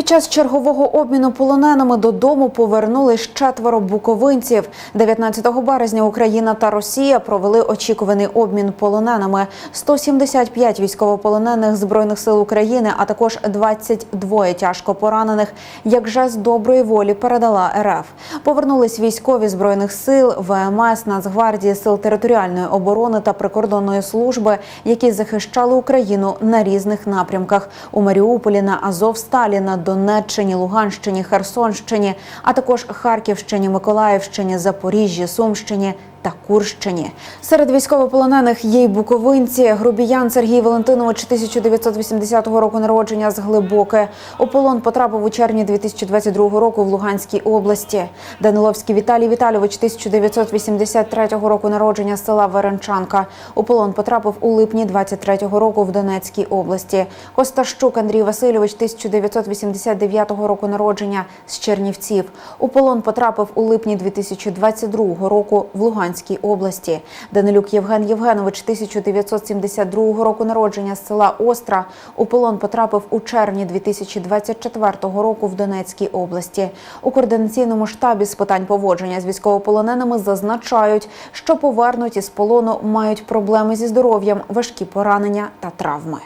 Під час чергового обміну полоненими додому повернулись четверо буковинців. 19 березня Україна та Росія провели очікуваний обмін полоненими. 175 військовополонених збройних сил України, а також 22 тяжко поранених. Як жест доброї волі передала РФ. Повернулись військові збройних сил, ВМС, Нацгвардії, сил територіальної оборони та прикордонної служби, які захищали Україну на різних напрямках у Маріуполі, на Азовсталі, на Донеччині, Луганщині, Херсонщині, а також Харківщині, Миколаївщині, Запоріжжі, Сумщині. Та Курщині серед військовополонених є й буковинці. Грубіян Сергій Валентинович 1980 року народження з Глибоке. У полон потрапив у червні 2022 року в Луганській області. Даниловський Віталій Віталійович 1983 року народження з села Веренчанка. У полон потрапив у липні 23 року в Донецькій області. Костащук Андрій Васильович 1989 року народження з Чернівців. У полон потрапив у липні 2022 року в Луганській області. Данилюк Євген Євгенович 1972 року народження з села Остра. У полон потрапив у червні 2024 року в Донецькій області. У координаційному штабі з питань поводження з військовополоненими зазначають, що повернуті з полону мають проблеми зі здоров'ям, важкі поранення та травми.